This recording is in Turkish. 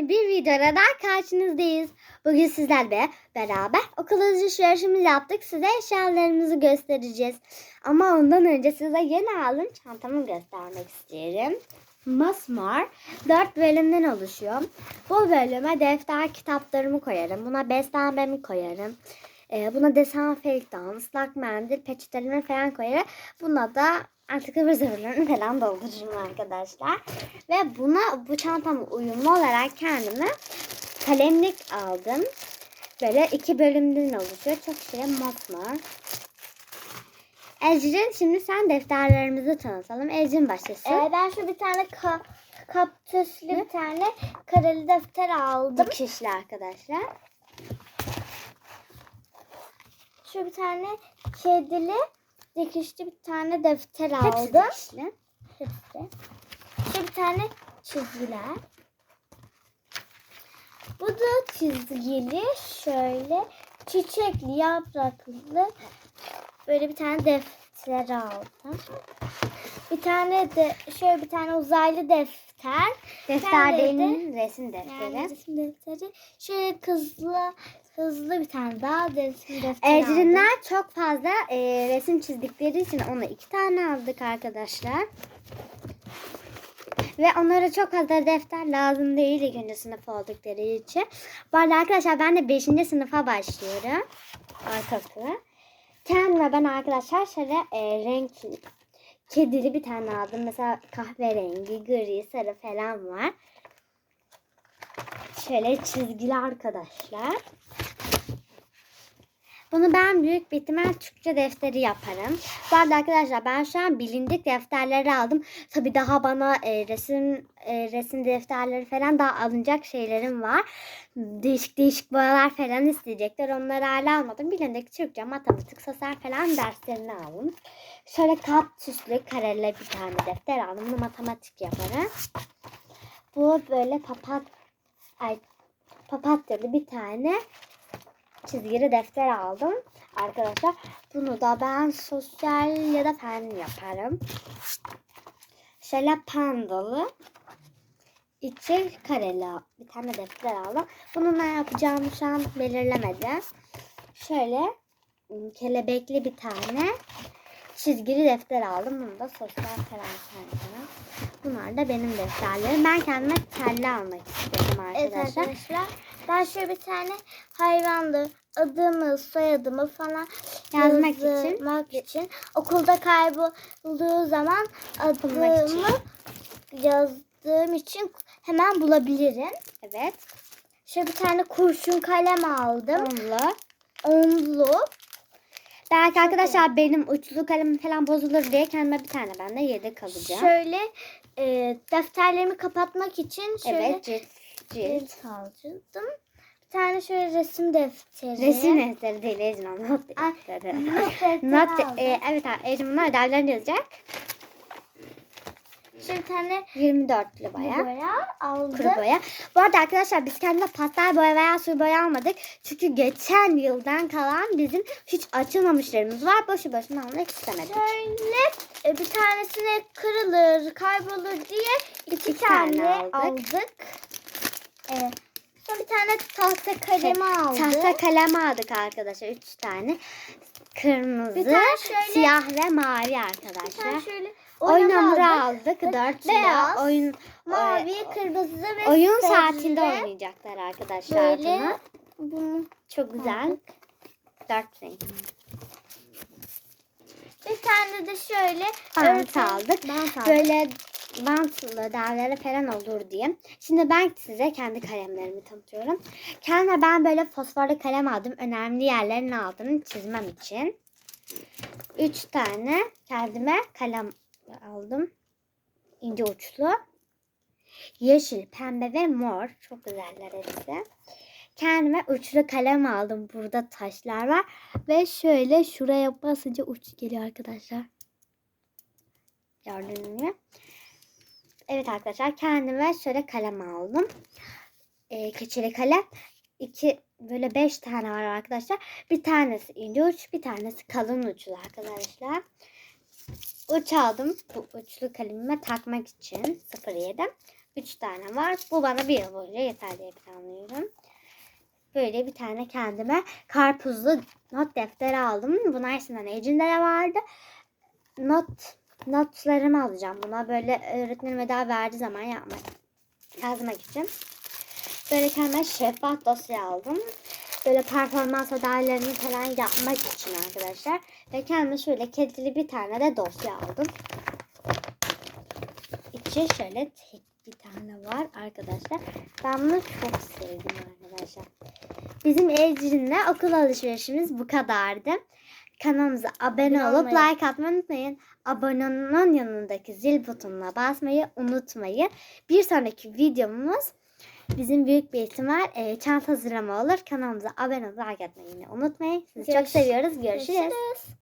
yepyeni bir videoda daha karşınızdayız. Bugün sizlerle beraber okul alışverişimizi yaptık. Size eşyalarımızı göstereceğiz. Ama ondan önce size yeni aldığım çantamı göstermek isterim. Masmar 4 bölümden oluşuyor. Bu bölüme defter kitaplarımı koyarım. Buna beslenmemi koyarım. Ee, buna dezenfektan, ıslak mendil, peçetelerimi falan koyarım. Buna da artık ıvır zıvırlarını falan doldururum arkadaşlar. Ve buna bu çantama uyumlu olarak kendime kalemlik aldım. Böyle iki bölümden oluşuyor. Çok şey mosmor. Ecrin şimdi sen defterlerimizi tanıtalım. Ecrin başlasın. Ee, ben şu bir tane ka- kaktüslü bir tane kareli defter aldım. Dikişli arkadaşlar. Şu bir tane kedili dikişli bir tane defter Hepsi aldım. dikişli. Hepsi. Şu bir tane çizgiler. Bu da çizgili şöyle çiçekli yapraklı böyle bir tane defter aldım. Bir tane de şöyle bir tane uzaylı defter. Defter tane de- değil, resim defteri. Yani resim defteri. Şöyle hızlı hızlı bir tane daha resim defteri aldım. Ecrinler çok fazla e, resim çizdikleri için ona iki tane aldık arkadaşlar. Ve onlara çok fazla defter lazım değil ilk önce sınıf oldukları için. Bu arada arkadaşlar ben de 5. sınıfa başlıyorum. Ortaokula. Kendime ben arkadaşlar şöyle e, renk kedili bir tane aldım. Mesela kahverengi, gri, sarı falan var. Şöyle çizgili arkadaşlar. Bunu ben büyük bir ihtimal Türkçe defteri yaparım. Bu arada arkadaşlar ben şu an bilindik defterleri aldım. Tabi daha bana e, resim e, resim defterleri falan daha alınacak şeylerim var. Değişik değişik boyalar falan isteyecekler. Onları hala almadım. Bilindik Türkçe, matematik, sosyal falan derslerini aldım. Şöyle kaktüslü kareli bir tane defter aldım. Bunu matematik yaparım. Bu böyle papat ay, papatyalı bir tane çizgili defter aldım arkadaşlar. Bunu da ben sosyal ya da fen yaparım. Şöyle pandalı içi kareli bir tane defter aldım. Bunu ne yapacağımı şu an belirlemedim. Şöyle ım, kelebekli bir tane çizgili defter aldım. Bunu da sosyal fen yaparım. Bunlar da benim defterlerim. Ben kendime telli almak istedim Evet arkadaşlar. arkadaşlar. Ben şöyle bir tane hayvanlı adımı, soyadımı falan Yazmak için. yazmak için okulda kaybolduğu zaman adımı yazdığım için hemen bulabilirim. Evet. Şöyle bir tane kurşun kalem aldım. Onlu. Onlu. Belki arkadaşlar benim uçlu kalemim falan bozulur diye kendime bir tane ben de yedek alacağım. Şöyle e, defterlerimi kapatmak için şöyle evet cilt. Cilt. cilt aldım. Tane şöyle resim defteri. Resim defteri değil Ecrin not defteri. Not defteri e, evet Ecrin bunlar ödevlerini yazacak. Şöyle bir tane 24'lü boya. boya aldım. Kuru boya. Bu arada arkadaşlar biz kendime pastel boya veya su boya almadık. Çünkü geçen yıldan kalan bizim hiç açılmamışlarımız var. Boşu boşuna almak istemedik. Şöyle e, bir tanesine kırılır, kaybolur diye iki, İki tane, tane aldık. aldık. Evet. Sonra bir tane tahta kalemi aldım. Tahta kalem aldık arkadaşlar. Üç tane. Kırmızı, Bir tane şöyle- siyah ve mavi bir tane arkadaşlar. şöyle Oyun hamuru aldık. aldık. Dört beyaz, lira. Oyun, Mavi, e, kırmızı ve oyun saatinde oynayacaklar arkadaşlar Böyle bunu. bunu Çok güzel. aldık. Dört renk. Bir tane de şöyle Bant aldık. Bant aldık. Böyle bantlı derlere falan olur diye. Şimdi ben size kendi kalemlerimi tanıtıyorum. Kendime ben böyle fosforlu kalem aldım. Önemli yerlerini aldım çizmem için. Üç tane kendime kalem aldım. İnce uçlu. Yeşil, pembe ve mor. Çok güzeller hepsi. Kendime uçlu kalem aldım. Burada taşlar var. Ve şöyle şuraya basınca uç geliyor arkadaşlar. Gördüğünüz gibi. Evet arkadaşlar kendime şöyle kalem aldım. Ee, keçeli kalem. İki böyle beş tane var arkadaşlar. Bir tanesi ince uç, bir tanesi kalın uçlu arkadaşlar. Uç aldım bu uçlu kalemime takmak için 07. 3 tane var. Bu bana bir yıl boyunca yeter diye planlıyorum. Böyle bir tane kendime karpuzlu not defteri aldım. Bunun arasında Ecrin'de de vardı. Not notlarımı alacağım. Buna böyle öğretmenim ödev verdiği zaman yapmak, yazmak için. Böyle kendime şeffaf dosya aldım. Böyle performans ödevlerini falan yapmak için arkadaşlar. Ve kendime şöyle kedili bir tane de dosya aldım. İçi şöyle tek bir tane var arkadaşlar. Ben bunu çok sevdim arkadaşlar. Bizim Ecrin'le okul alışverişimiz bu kadardı. Kanalımıza abone olup olmayı. like atmayı unutmayın. Abonenin yanındaki zil butonuna basmayı unutmayın. Bir sonraki videomuz bizim büyük bir ihtimal e, çanta hazırlama olur. Kanalımıza abone olup like atmayı yine unutmayın. Sizi çok Görüş- seviyoruz. Görüşürüz. Görüşürüz.